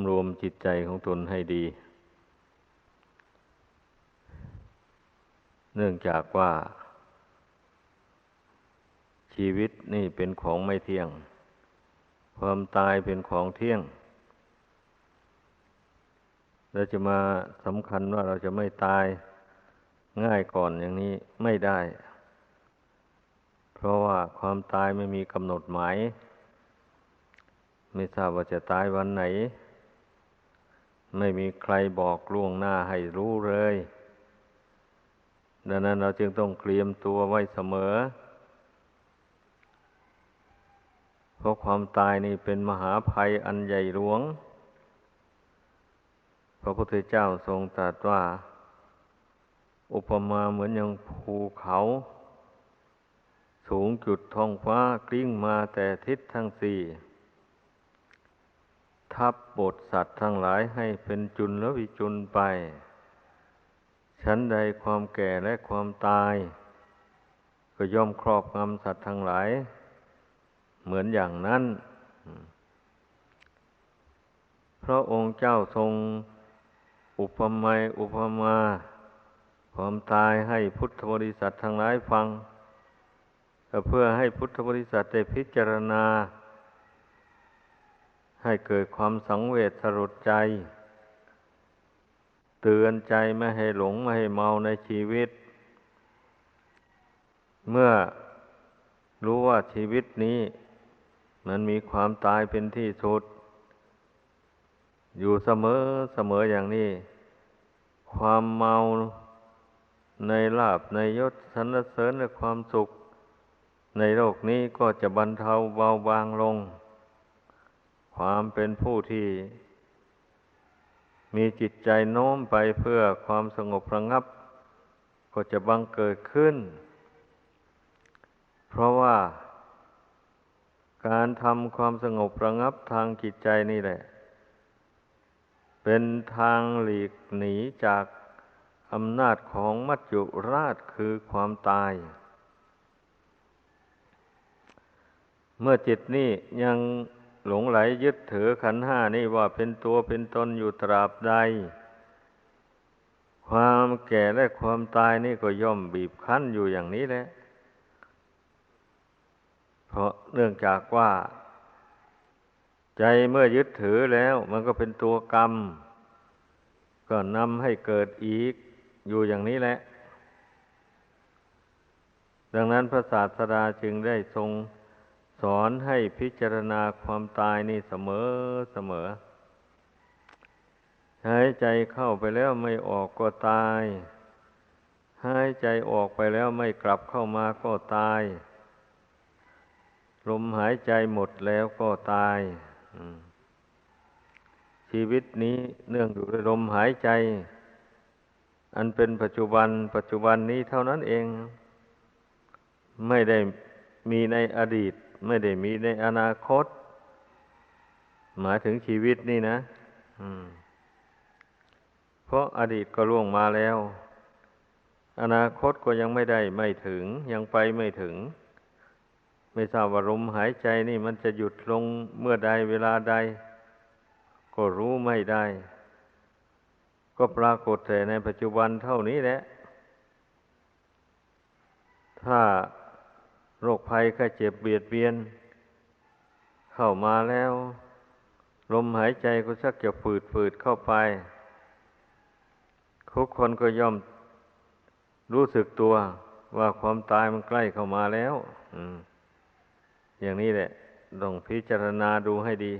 ำรวมจิตใจของตนให้ดี เนื่องจากว่า ชีวิตนี่เป็นของไม่เที่ยง ความตายเป็นของเที่ยง เราจะมาสำคัญว่าเราจะไม่ตายง่ายก่อนอย่างนี้ไม่ได้ เพราะว่าความตายไม่มีกำหนดหมาย ไม่ทราบว่าจะตายวันไหน ไม่มีใครบอกล่วงหน้าให้รู้เลย ดังนั้นเราจึงต้องเตรียมตัวไว้เสมอ เพราะความตายนี่เป็นมหาภัยอันใหญ่หลวง พระพุทธเจ้าทรงตรัสว่า อุปมาเหมือนอย่างภูเขา สูงจุดท้องฟ้ากลิ้งมาแต่ทิศทั้งสี่ ทับบทสัตว์ทั้งหลายให้เป็นจุละวิจุลไป ชั้นใดความแก่และความตาย ก็ย่อมครอบงำสัตว์ทั้งหลาย เหมือนอย่างนั้นเพราะองค์เจ้าทรงอุปมาอุปมา ความตายให้พุทธบริษัททั้งหลายฟัง เพื่อให้พุทธบริษัทได้พิจารณา ให้เกิดความสังเวชสลดใจ เตือนใจไม่ให้หลงไม่ให้เมาในชีวิต เมื่อรู้ว่าชีวิตนี้ มันมีความตายเป็นที่สุด อยู่เสมอเสมออย่างนี้ ความเมาในลาบในยศสรรเสริญและความสุข ในโลกนี้ก็จะบรรเทาเบาบางลง ความเป็นผู้ที่ มีจิตใจโน้มไปเพื่อความสงบระงับ ก็จะบังเกิดขึ้น เพราะว่า การทำความสงบระงับทางจิตใจนี่แหละ เป็นทางหลีกหนีจากอำนาจของมัจจุราชคือความตาย เมื่อจิตนี่ยัง หลงไหลยึดถือขันห้านี่ว่าเป็นตัวเป็นตนอยู่ตราบใด ความแก่และความตายนี่ก็ย่อมบีบคั้นอยู่อย่างนี้แหละ เพราะเนื่องจากว่า ใจเมื่อยึดถือแล้ว มันก็เป็นตัวกรรม ก็นำให้เกิดอีกอยู่อย่างนี้แหละ ดังนั้นพระศาสดาจึงได้ทรง สอนให้พิจารณาความตายนี่เสมอเสมอหายใจเข้าไปแล้วไม่ออกก็ตายหายใจออกไปแล้วไม่กลับเข้ามาก็ตาย ลมหายใจหมดแล้วก็ตาย ชีวิตนี้เนื่องอยู่ด้วยลมหายใจ อันเป็นปัจจุบัน ปัจจุบันนี้เท่านั้นเอง ไม่ได้มีในอดีต ไม่ได้มีในอนาคต หมายถึงชีวิตนี่นะเพราะอดีตก็ล่วงมาแล้ว อนาคตก็ยังไม่ได้ไม่ถึง ยังไปไม่ถึง ไม่ทราบว่าลมหายใจนี่มันจะหยุดลงเมื่อใดเวลาใด ก็รู้ไม่ได้ ก็ปรากฏแต่ในปัจจุบันเท่านี้แหละถ้า โรคภัยแค่เจ็บเบียดเบียน เข้ามาแล้ว ลมหายใจก็ชักจะฝืดฝืดเข้าไป ทุกคนก็ย่อมรู้สึกตัวว่าความตายมันใกล้เข้ามาแล้วอย่างนี้แหละต้องพิจารณาดูให้ดี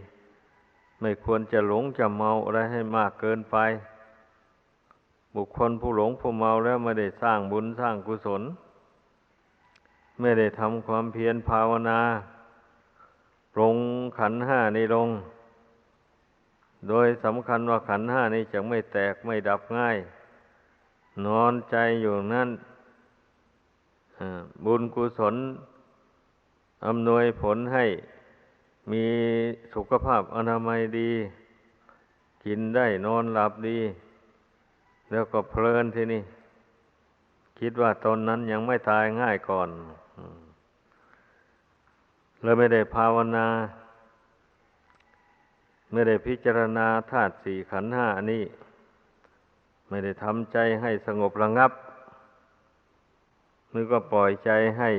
ไม่ควรจะหลงจะเมาอะไรให้มากเกินไป บุคคลผู้หลงผู้เมาแล้วไม่ได้สร้างบุญสร้างกุศล ไม่ได้ทำความเพียรภาวนาปรงขันห้านี้ลง โดยสำคัญว่าขันห้านี้จะไม่แตกไม่ดับง่าย นอนใจอยู่นั่นบุญกุศลอำนวยผลให้มีสุขภาพอนามัยดี กินได้นอนหลับดี แล้วก็เพลินที่นี่ คิดว่าตนนั้นยังไม่ตายง่ายก่อน เลยไม่ได้ภาวนาเมื่อได้พิจารณาธาตุสี่ขันห้าอันนี้ ไม่ได้ทำใจให้สงบระงับมือก็ปล่อยใจให้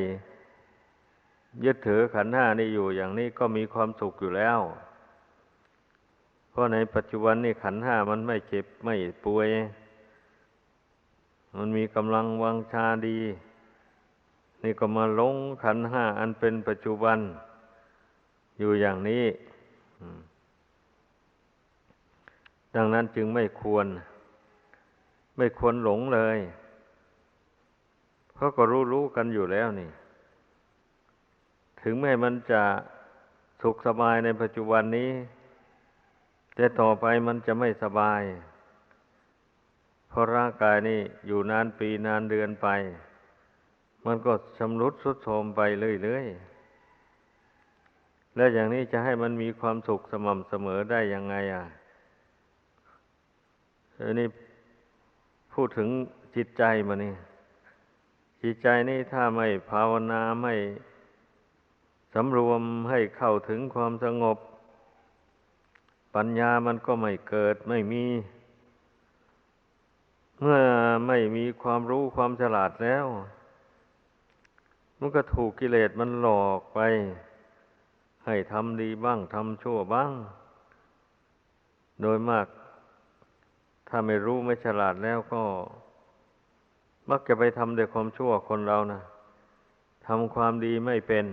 ยึดถือขันห้านี่อยู่อย่างนี้ก็มีความสุขอยู่แล้ว เพราะในปัจจุบันนี่ขันห้ามันไม่เจ็บไม่ป่วย มันมีกำลังวังชาดี นี่ก็มาลงขันห้าอันเป็นปัจจุบัน อยู่อย่างนี้ ดังนั้นจึงไม่ควร ไม่ควรหลงเลยเพราะก็รู้รู้กันอยู่แล้วนี่ ถึงแม้มันจะสุขสบายในปัจจุบันนี้ แต่ต่อไปมันจะไม่สบาย เพราะร่างกายนี่อยู่นานปีนานเดือนไป มันก็ชำรุดทรุดโทรมไปเรื่อยๆ แล้วอย่างนี้จะให้มันมีความสุขสม่ำเสมอได้ยังไงอะอันนี้พูดถึงจิตใจมานี่ จิตใจนี่ถ้าไม่ภาวนาไม่สำรวมให้เข้าถึงความสงบ ปัญญามันก็ไม่เกิดไม่มี เมื่อไม่มีความรู้ความฉลาดแล้ว มันก็ถูกกิเลสมันหลอกไป ให้ทำดีบ้างทำชั่วบ้าง โดยมาก ถ้าไม่รู้ไม่ฉลาดแล้วก็ มักจะไปทำแต่ความชั่วคนเรานะทำความดีไม่เป็น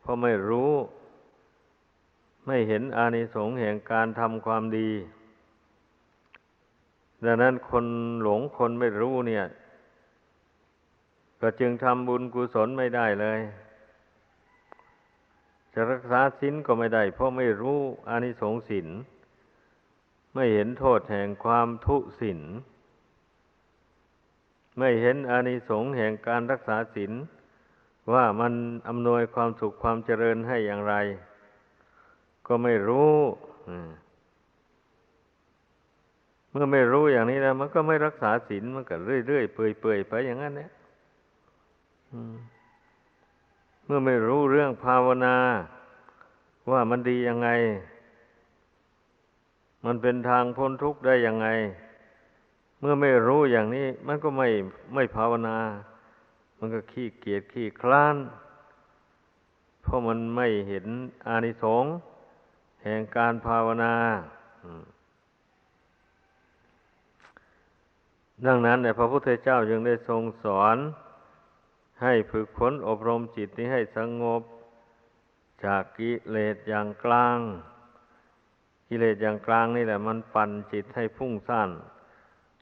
เพราะไม่รู้ ไม่เห็นอานิสงส์แห่งการทำความดี ดังนั้นคนหลงคนไม่รู้เนี่ย ก็จึงทำบุญกุศลไม่ได้เลย จะรักษาศีลก็ไม่ได้ เพราะไม่รู้อานิสงส์ศีลไม่เห็นโทษแห่งความทุศินไม่เห็นอานิสงส์แห่งการรักษาศีลว่ามันอำนวยความสุขความเจริญให้อย่างไร ก็ไม่รู้ เมื่อไม่รู้อย่างนี้แล้วมันก็ไม่รักษาศีลมันก็เรื่อยๆเปื่อยๆไปอย่างนั้นเนี่ย เมื่อไม่รู้เรื่องภาวนา ว่ามันดียังไง มันเป็นทางพ้นทุกข์ได้ยังไง เมื่อไม่รู้อย่างนี้ มันก็ไม่ไม่ภาวนา มันก็ขี้เกียจขี้คลาน เพราะมันไม่เห็นอานิสงส์แห่งการภาวนา ดังนั้นพระพุทธเจ้าจึงได้ทรงสอน ให้ฝึกฝนอบรมจิตนี้ให้สงบ จากกิเลสอย่างกลาง กิเลสอย่างกลางนี่แหละ มันปั่นจิตให้พุ่งซ่าน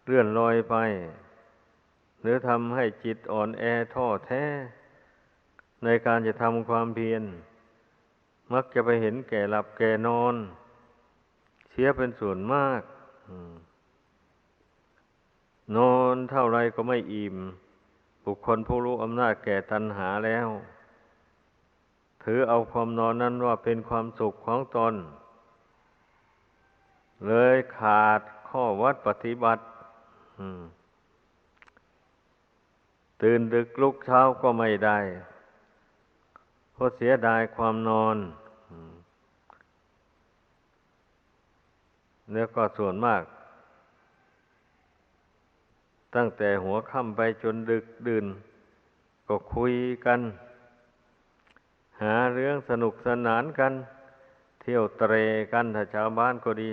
เลื่อนลอยไป หรือทำให้จิตอ่อนแอท้อแท้ ในการจะทำความเพียร มักจะไปเห็นแก่หลับแก่นอน เสียเป็นส่วนมาก นอนเท่าไรก็ไม่อิ่ม บุคคลผู้รู้อำนาจแก่ตัณหาแล้ว ถือเอาความนอนนั้นว่าเป็นความสุขของตน เลยขาดข้อวัดปฏิบัติตื่นดึกลุกเช้าก็ไม่ได้เพราะเสียดายความนอนเนี่ยก็ส่วนมาก ตั้งแต่หัวค่ำไปจนดึกดื่น ก็คุยกัน หาเรื่องสนุกสนานกัน เที่ยวเตรกันถ้าชาวบ้านก็ดี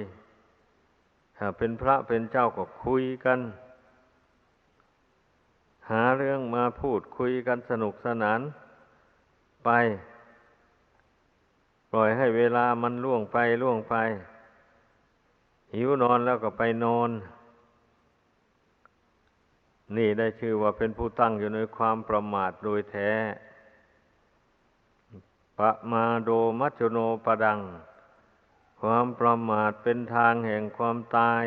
ถ้าเป็นพระเป็นเจ้าก็คุยกัน หาเรื่องมาพูดคุยกันสนุกสนานไป ปล่อยให้เวลามันล่วงไปล่วงไป หิวนอนแล้วก็ไปนอน นี่ได้ชื่อว่าเป็นผู้ตั้งอยู่ในความประมาทโดยแท้ปะมาโดมัจโนปดัง ความประมาทเป็นทางแห่งความตาย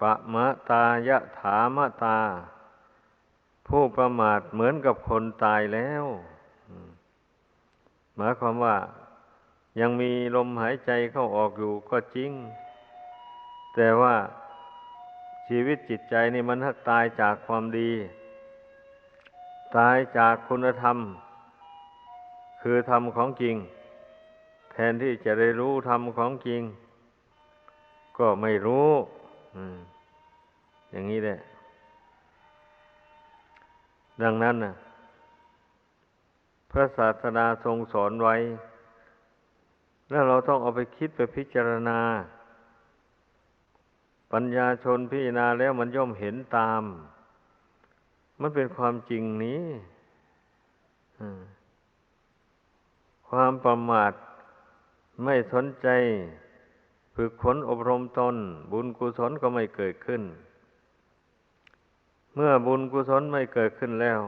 ปะมะตายะถามะตา ผู้ประมาทเหมือนกับคนตายแล้วหมายความว่ายังมีลมหายใจเข้าออกอยู่ก็จริง แต่ว่า ชีวิตจิตใจนี่มันหักตายจากความดี ตายจากคุณธรรม คือธรรมของจริง แทนที่จะได้รู้ธรรมของจริง ก็ไม่รู้อืมอย่างนี้แหละ ดังนั้นนะพระศาสดาทรงสอนไว้ แล้วเราต้องเอาไปคิดไปพิจารณา ปัญญาชนพิจารณาแล้วมันย่อมเห็นตาม มันเป็นความจริงนี้ความประมาทไม่สนใจ ฝึกฝนอบรมตน บุญกุศลก็ไม่เกิดขึ้น เมื่อบุญกุศลไม่เกิดขึ้นแล้ว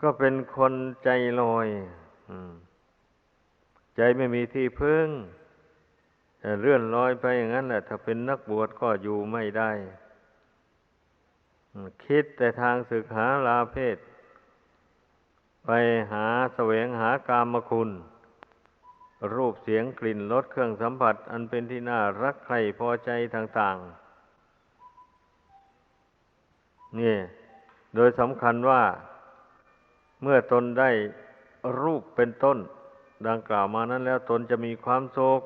ก็เป็นคนใจลอยใจไม่มีที่พึ่ง เลื่อนลอยไปอย่างนั้นแหละถ้าเป็นนักบวชก็อยู่ไม่ได้ คิดแต่ทางศึกหาลาเพศ ไปหาแสวงหากามคุณ รูปเสียงกลิ่นรสเครื่องสัมผัส อันเป็นที่น่ารักใครพอใจต่างๆ นี่ โดยสำคัญว่าเมื่อตนได้รูปเป็นต้น ดังกล่าวมานั้นแล้วตนจะมีความโศก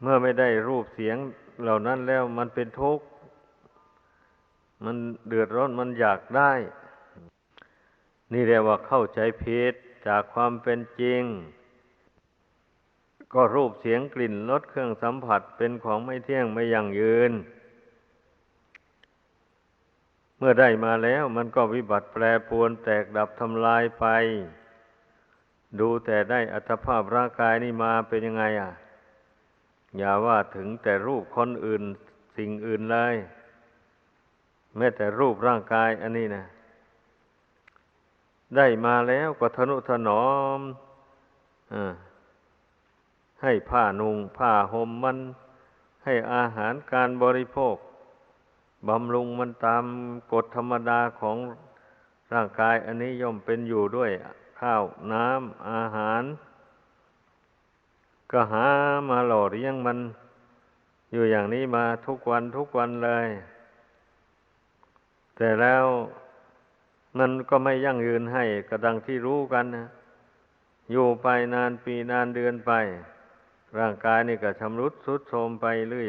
เมื่อไม่ได้รูปเสียงเหล่านั้นแล้วมันเป็นทุกข์ มันเดือดร้อนมันอยากได้ นี่เรียกว่าเข้าใจผิดจากความเป็นจริง ก็รูปเสียงกลิ่นรสเครื่องสัมผัสเป็นของไม่เที่ยงไม่ยั่งยืน เมื่อได้มาแล้วมันก็วิบัติแปรปรวนแตกดับทำลายไป ดูแต่ได้อัตภาพร่างกายนี่มาเป็นยังไงอะ อย่าว่าถึงแต่รูปคนอื่นสิ่งอื่นเลย แม้แต่รูปร่างกายอันนี้นะได้มาแล้วก็ทนุถนอมอให้ผ้านุงผ้าห่มมัน ให้อาหารการบริโภคบำรุงมันตามกฎธรรมดาของร่างกายอันนี้ย่อมเป็นอยู่ด้วยข้าวน้ำอาหาร ก็หามาหล่อเลี้ยงมันอยู่อย่างนี้มาทุกวันทุกวันเลย แต่แล้วมันก็ไม่ยั่งยืนให้กระดังที่รู้กันนะอยู่ไปนานปีนานเดือนไป ร่างกายนี่ก็ชำรุดทรุดโทรมไป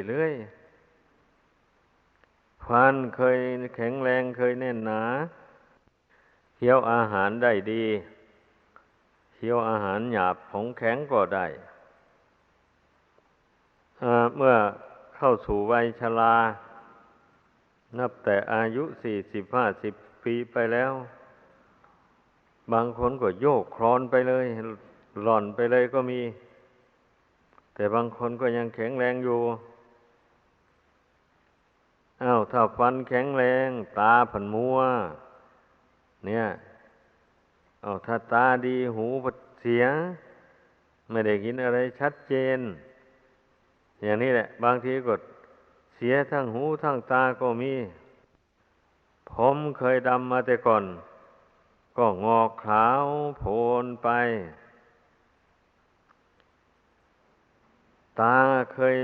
เรื่อยๆฟันเคยแข็งแรงเคยแน่นหนาเคี้ยวอาหารได้ดีเคี้ยวอาหารหยาบของแข็งก็ได้ เมื่อเข้าสู่วัยชรา นับแต่อายุสี่สิบห้าสิบปีไปแล้ว บางคนก็โยกคลอนไปเลย หล่อนไปเลยก็มี แต่บางคนก็ยังแข็งแรงอยู่อา้าวถ้าฟันแข็งแรง ตาผันมัว เนี่ยอา้าวถ้าตาดีหูเสีย ไม่ได้กินอะไรชัดเจน อย่างนี้แหละ บางทีก็เสียทั้งหูทั้งตาก็มี ผมเคยดำมาแต่ก่อน ก็งอกขาวโพนไป ตาเคย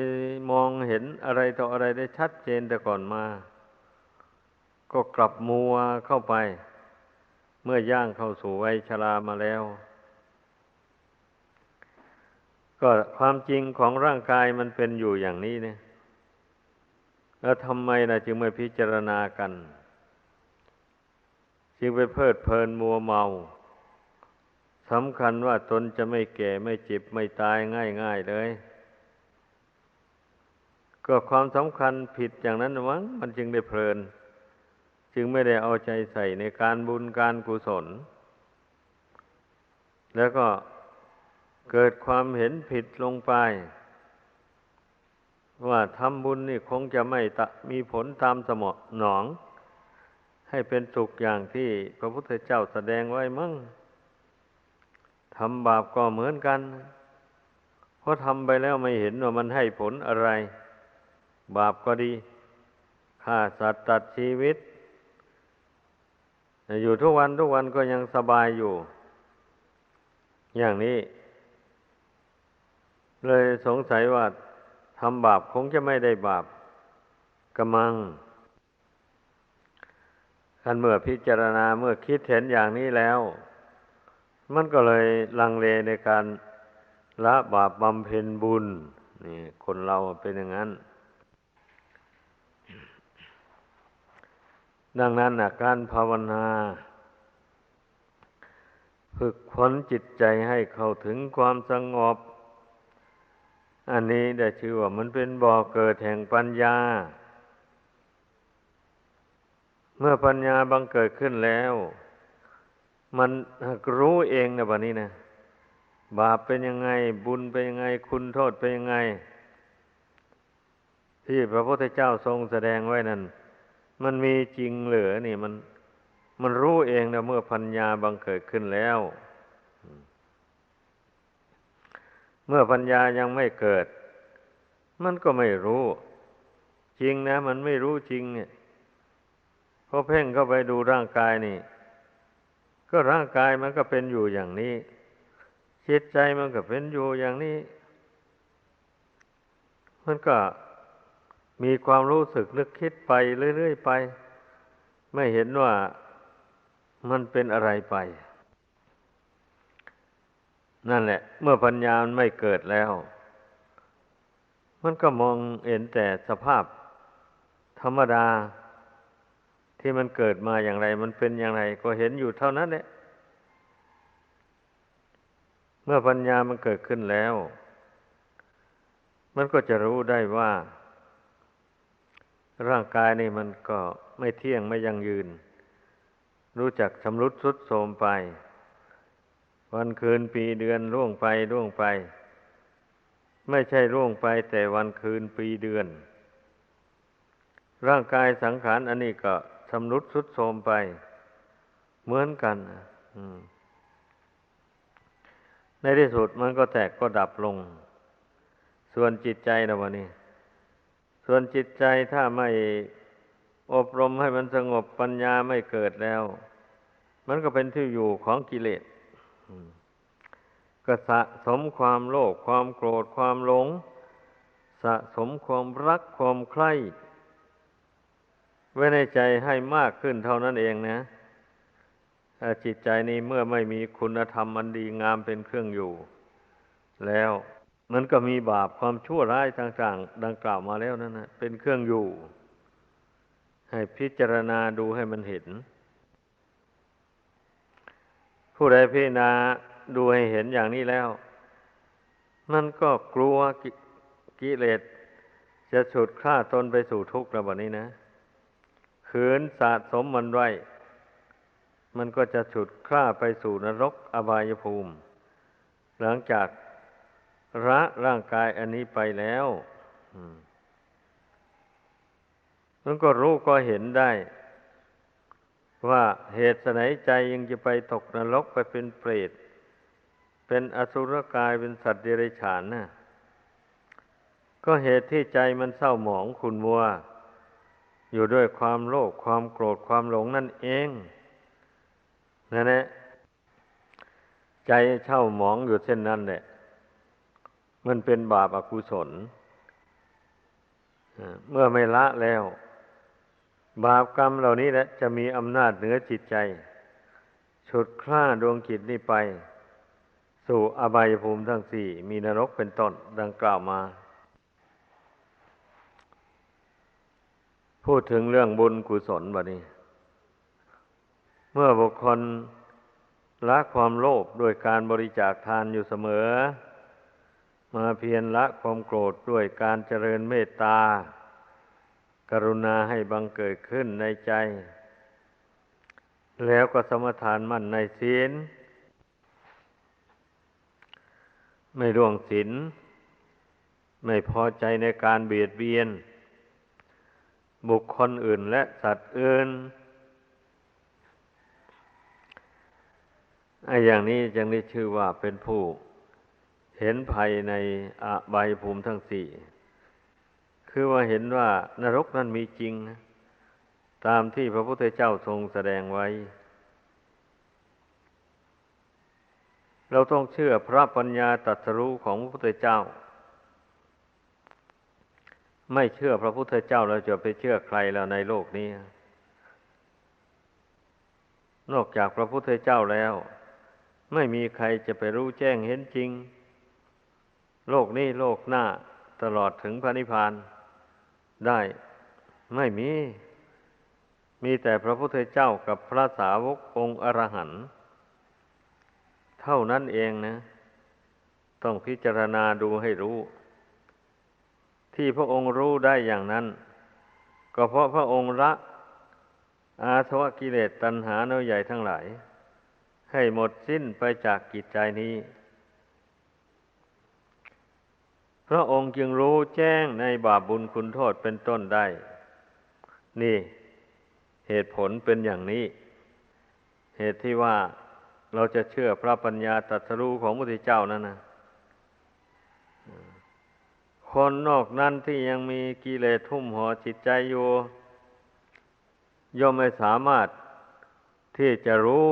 มองเห็นอะไรต่ออะไรได้ชัดเจนแต่ก่อนมา ก็กลับมัวเข้าไป เมื่อย่างเข้าสู่วัยชรามาแล้ว ก็ความจริงของร่างกายมันเป็นอยู่อย่างนี้เนี่ย แล้วทำไมนะจึงไม่พิจารณากัน จึงไปเพลิดเพลินมัวเมาสำคัญว่าตนจะไม่แก่ไม่เจ็บไม่ตายง่าย ๆ เลย ก็ความสำคัญผิดอย่างนั้นมั้งมันจึงได้เพลิน จึงไม่ได้เอาใจใส่ในการบุญการกุศล แล้วก็ เกิดความเห็นผิดลงไป ว่าทำบุญนี่คงจะไม่ตมีผลตามสมอหนอง ให้เป็นสุขอย่างที่พระพุทธเจ้าแสดงไว้มั่งทำบาปก็เหมือนกัน เพราะทำไปแล้วไม่เห็นว่ามันให้ผลอะไร บาปก็ดีฆ่าสัตว์ตัดชีวิต อยู่ทุกวันทุกวันก็ยังสบายอยู่ อย่างนี้ เลยสงสัยว่าทำบาปคงจะไม่ได้บาปกระมังคันเมื่อพิจารณาเมื่อคิดเห็นอย่างนี้แล้ว มันก็เลยลังเลในการละบาปบำเพ็ญบุญนี่คนเราเป็นอย่างนั้น ดังนั้นนะการภาวนา ฝึกฝนจิตใจให้เข้าถึงความสงบ อันนี้ได้ชื่อว่ามันเป็นบ่อเกิดแห่งปัญญา เมื่อปัญญาบังเกิดขึ้นแล้ว มันรู้เองนะบัดนี้นะบาปเป็นยังไง บุญเป็นยังไง คุณโทษเป็นยังไง ที่พระพุทธเจ้าทรงแสดงไว้นั่น มันมีจริงเหรือนี่มัน มันรู้เองนะเมื่อปัญญาบังเกิดขึ้นแล้ว เมื่อปัญญายังไม่เกิด มันก็ไม่รู้ จริงนะ มันไม่รู้จริงเนี่ยพอเพ่งเข้าไปดูร่างกายนี่ ก็ร่างกายมันก็เป็นอยู่อย่างนี้จิตใจมันก็เป็นอยู่อย่างนี้ มันก็มีความรู้สึกนึกคิดไปเรื่อยๆไป ไม่เห็นว่ามันเป็นอะไรไป นั่นแหละ เมื่อปัญญามันไม่เกิดแล้ว มันก็มองเห็นแต่สภาพธรรมดาที่มันเกิดมาอย่างไร มันเป็นอย่างไร ก็เห็นอยู่เท่านั้นแหละ เมื่อปัญญามันเกิดขึ้นแล้ว มันก็จะรู้ได้ว่า ร่างกายนี่มันก็ไม่เที่ยงไม่ยั่งยืน รู้จักชำรุดทรุดโทรมไป วันคืนปีเดือนล่วงไปล่วงไป ไม่ใช่ล่วงไปแต่วันคืนปีเดือน ร่างกายสังขารอันนี้ก็ชำรุดทรุดโทรมไป เหมือนกันในที่สุดมันก็แตกก็ดับลง ส่วนจิตใจนะวะนี่ส่วนจิตใจถ้าไม่อบรมให้มันสงบปัญญาไม่เกิดแล้ว มันก็เป็นที่อยู่ของกิเลส ก็สะสมความโลภความโกรธความหลง สะสมความรักความใคร่ไว้ในใจให้มากขึ้นเท่านั้นเองนะจิตใจนี้เมื่อไม่มีคุณธรรมอันดีงามเป็นเครื่องอยู่ แล้วมันก็มีบาปความชั่วร้ายต่างๆ ดังกล่าวมาแล้วนั่นนะเป็นเครื่องอยู่ ให้พิจารณาดูให้มันเห็น ผู้ใดพิจารณาดูให้เห็นอย่างนี้แล้ว มันก็กลัวกิเลสจะฉุดฆ่าตนไปสู่ทุกข์ระบบนี้นะขืนสะสมมันไว้ มันก็จะฉุดคล้าไปสู่นรกอบายภูมิ หลังจากระร่างกายอันนี้ไปแล้วมันก็รู้ก็เห็นได้ ว่าเหตุไหนใจยังจะไปตกนรกไปเป็นเปรต เป็นอสุรกายเป็นสัตว์เดรัจฉานนะ่ะก็เหตุที่ใจมันเศร้าหมองขุนมัว อยู่ด้วยความโลภความโกรธความหลงนั่นเองนั่นแหละใจเช่าหมองอยู่เช่นนั้นแหละมันเป็นบาปอากุศลเมื่อไม่ละแล้ว บาปกรรมเหล่านี้แหละจะมีอำนาจเหนือจิตใจ ฉุดคล้าดวงจิตนี้ไป สู่อบายภูมิทั้งสี่ มีนรกเป็นต้นดังกล่าวมา พูดถึงเรื่องบุญกุศลบัดนี้ เมื่อบุคคลละความโลภด้วยการบริจาคทานอยู่เสมอ มาเพียรละความโกรธด้วยการเจริญเมตตา กรุณาให้บังเกิดขึ้นในใจ แล้วก็สมทานมั่นในศีล ไม่ร่วงศีลไม่พอใจในการเบียดเบียน บุคคลอื่นและสัตว์อื่นไอ้อย่างนี้จึงได้ชื่อว่าเป็นผู้ เห็นภัยในอบายภูมิทั้งสี่ คือว่าเห็นว่านรกนั้นมีจริง ตามที่พระพุทธเจ้าทรงแสดงไว้ เราต้องเชื่อพระปัญญาตรัสรู้ของพระพุทธเจ้า ไม่เชื่อพระพุทธเจ้าเราจะไปเชื่อใครแล้วในโลกนี้ นอกจากพระพุทธเจ้าแล้ว ไม่มีใครจะไปรู้แจ้งเห็นจริง โลกนี้โลกหน้าตลอดถึงพระนิพพาน ได้ไม่มี มีแต่พระพุทธเจ้ากับพระสาวกองค์อรหันต์เท่านั้นเองนะ ต้องพิจารณาดูให้รู้ ที่พระองค์รู้ได้อย่างนั้น ก็เพราะพระองค์ละอาสวะกิเลสตัณหาเนื้อใหญ่ทั้งหลาย ให้หมดสิ้นไปจากกิจใจนี้ พ ระองค์จึงรู้แจ้งในบาปบุญคุณโทษเป็นต้นได้ นี่เหตุผลเป็นอย่างนี้ เหตุที่ว่าเราจะเชื่อพระปัญญาตรัสรู้ของพระพุทธเจ้านั่นนะคนนอกนั้นที่ยังมีกิเลสทุ่มห่อจิตใจอยู่ย่อมไม่สามารถที่จะรู้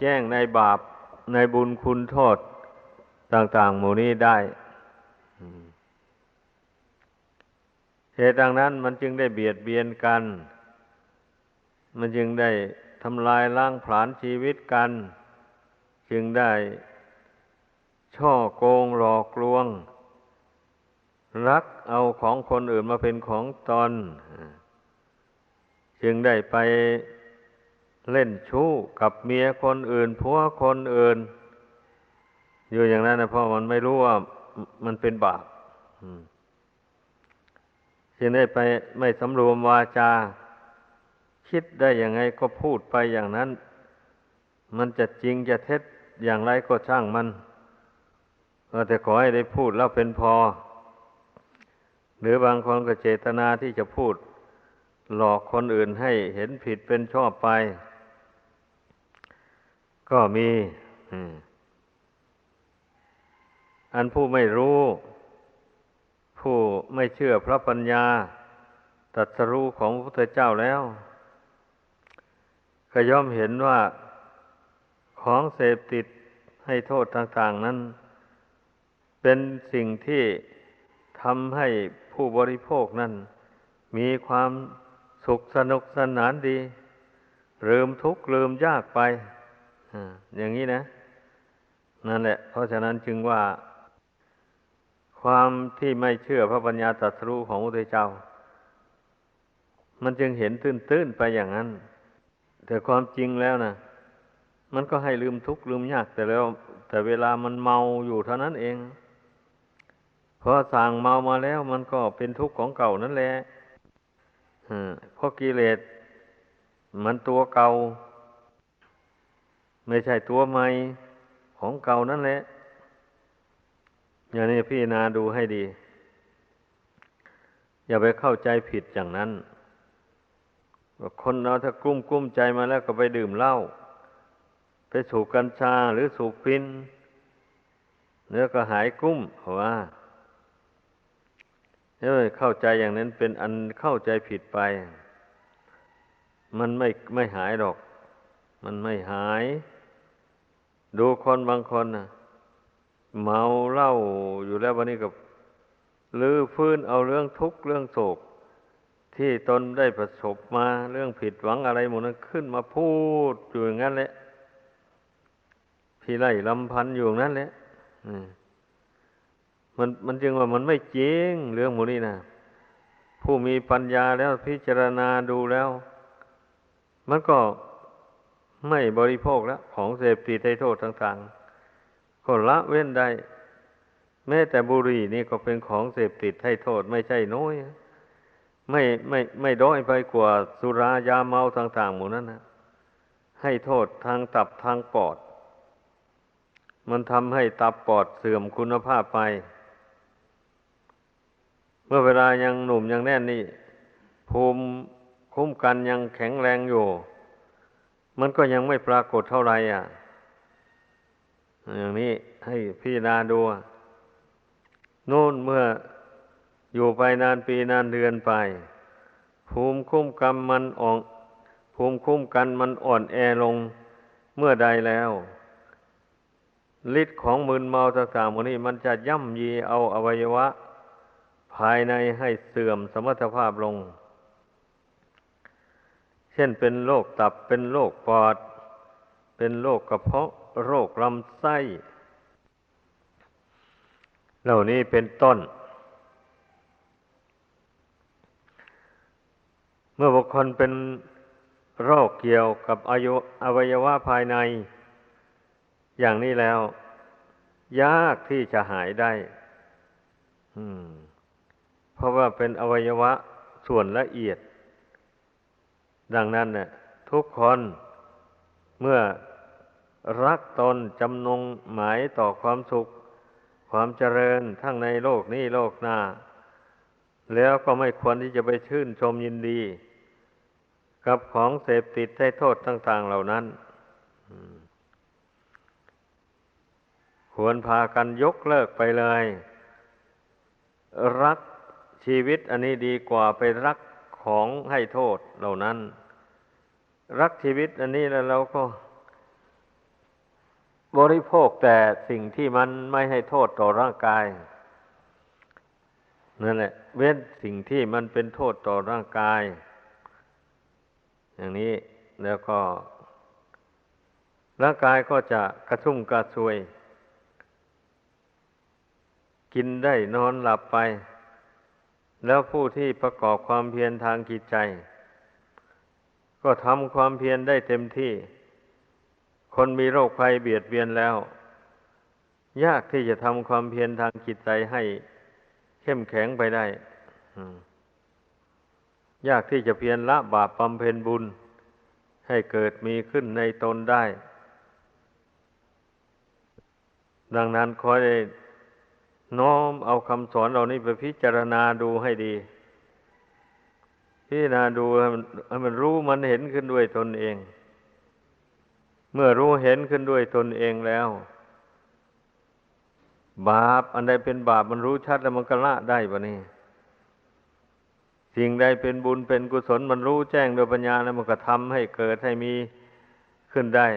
แจ้งในบาปในบุญคุณโทษต่าง ๆ หมู่นี้ได้ เหตุดังนั้นมันจึงได้เบียดเบียนกัน มันจึงได้ทำลายล้างผลาญชีวิตกัน จึงได้ช่อโกงหลอกลวง รักเอาของคนอื่นมาเป็นของตน จึงได้ไปเล่นชู้กับเมียคนอื่นผัวคนอื่น อยู่อย่างนั้นนะเพราะมันไม่รู้ว่ามันเป็นบาป จึงได้ไปไม่สำรวมวาจา คิดได้ยังไงก็พูดไปอย่างนั้น มันจะจริงจะเท็จอย่างไรก็ช่างมันแต่ขอให้ได้พูดแล้วเป็นพอ หรือบางคนก็เจตนาที่จะพูด หลอกคนอื่นให้เห็นผิดเป็นชอบไป ก็มี อันผู้ไม่รู้ ผู้ไม่เชื่อพระปัญญาตรัสรู้ของพระพุทธเจ้าแล้วก็ย่อมเห็นว่าของเสพติดให้โทษต่าง ๆ นั้น เป็นสิ่งที่ทำให้ผู้บริโภคนั้น มีความสุขสนุกสนานดีลืมทุกข์ลืมยากไปอย่างนี้นะ นั่นแหละ เพราะฉะนั้นจึงว่า ความที่ไม่เชื่อพระปัญญาตรัสรู้ของพระพุทธเจ้า มันจึงเห็นตื้นๆไปอย่างนั้น แต่ความจริงแล้วนะมันก็ให้ลืมทุกข์ลืมยากแต่แล้ว แต่เวลามันเมาอยู่เท่านั้นเองพอสั่งเมามาแล้วมันก็เป็นทุกข์ของเก่านั่นแหละเพราะกิเลสมันตัวเก่า ไม่ใช่ตัวใหม่ของเก่านั่นแหละ อย่างนี้พี่นาดูให้ดี อย่าไปเข้าใจผิดอย่างนั้นคนเราถ้ากลุ้มกุ้มใจมาแล้วก็ไปดื่มเหล้าไปสูบกัญชาหรือสูบปินเนื้อก็หายกุ้มเพราะว่าเอ้ยเข้าใจอย่างนั้นเป็นอันเข้าใจผิดไป มันไม่ไม่หายหรอก มันไม่หาย ดูคนบางคนนะ เมาเหล้าอยู่แล้ววันนี้กับลือฟื้นเอาเรื่องทุกข์เรื่องโศก ที่ตนได้ประสบมาเรื่องผิดหวังอะไรหมดนั้นขึ้นมาพูดอยู่อย่างนั้นแหละพี่ไล่ลำพันอยู่ยนั้นแหละมันมันจึงว่ามันไม่จริงเรื่องหมูนี้นะผู้มีปัญญาแล้วพิจารณาดูแล้ว มันก็ไม่บริโภคแล้วของเสพติดให้โทษต่าง ๆ ก็ละเว้นได้ แม้แต่บุหรี่นี่ก็เป็นของเสพติดให้โทษไม่ใช่น้อย ไม่ไม่ไม่ด้อยไปกว่าสุรายาเมาต่างๆหมู่นั้นนะให้โทษทางตับทางปอด มันทำให้ตับปอดเสื่อมคุณภาพไป เมื่อเวลายังหนุ่มยังแน่นนี่ภูมิคุ้มกันยังแข็งแรงอยู่ มันก็ยังไม่ปรากฏเท่าไหร่อะ อย่างนี้ให้พี่นาดูนู่นเมื่ออยู่ไปนานปีนานเดือนไป ภูมิคุ้มกันมันอ่อนภูมิคุ้มกันมันอ่อนแอลงเมื่อใดแล้วฤทธิ์ของมึนเมาต่างๆมันนี้ มันจะย่ำยีเอาอวัยวะ ภายในให้เสื่อมสมรรถภาพลง เช่นเป็นโรคตับเป็นโรคปอด เป็นโรคกระเพาะ โรคลำไส้ เหล่านี้เป็นต้น เมื่อบุคคลเป็นโรคเกี่ยวกับอายุอวัยวะภายใน อย่างนี้แล้ว ยากที่จะหายได้ เพราะว่าเป็นอวัยวะส่วนละเอียด ดังนั้นเนี่ยทุกคนเมื่อ รักตนจำนงหมายต่อความสุข ความเจริญทั้งในโลกนี้โลกหน้า แล้วก็ไม่ควรที่จะไปชื่นชมยินดี กับของเสพติดให้โทษต่าง ๆ เหล่านั้นควรพากันยกเลิกไปเลย รักชีวิตอันนี้ดีกว่าไปรักของให้โทษเหล่านั้น รักชีวิตอันนี้แล้วเราก็ บริโภคแต่สิ่งที่มันไม่ให้โทษต่อร่างกายนั่นแหละ เว้นสิ่งที่มันเป็นโทษต่อร่างกาย อย่างนี้แล้วก็ ร่างกายก็จะกระชุ่มกระชวย กินได้นอนหลับไป แล้วผู้ที่ประกอบความเพียรทางจิตใจ ก็ทำความเพียรได้เต็มที่ คนมีโรคภัยเบียดเบียนแล้ว ยากที่จะทำความเพียรทางจิตใจให้เข้มแข็งไปได้ยากที่จะเพียรละบาปบำเพ็ญบุญ ให้เกิดมีขึ้นในตนได้ ดังนั้นขอได้น้อมเอาคำสอนเหล่านี้ไปพิจารณาดูให้ดี พิจารณาดูให้มันให้มันรู้มันเห็นขึ้นด้วยตนเอง เมื่อรู้เห็นขึ้นด้วยตนเองแล้ว บาปอันใดเป็นบาปมันรู้ชัดแล้วมันก็ละได้ปะนี่สิ่งใดเป็นบุญเป็นกุศลมันรู้แจ้งโดยปัญญาแล้วมันก็ทำให้เกิดให้มีขึ้นได้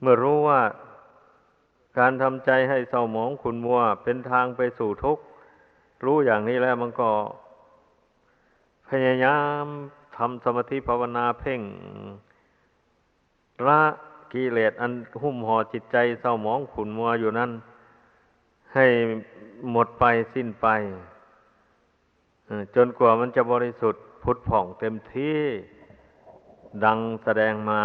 เมื่อรู้ว่าการทำใจให้เศร้าหมองขุนมัว เป็นทางไปสู่ทุกข์รู้อย่างนี้แล้วมันก็ พยายามทำสมาธิภาวนาเพ่ง ละกิเลสอันหุ้มห่อจิตใจเศร้าหมองขุนมัวอยู่นั้น ให้หมดไปสิ้นไปจนกว่ามันจะบริสุทธิ์พุทธผ่องเต็มที่ดังแสดงมา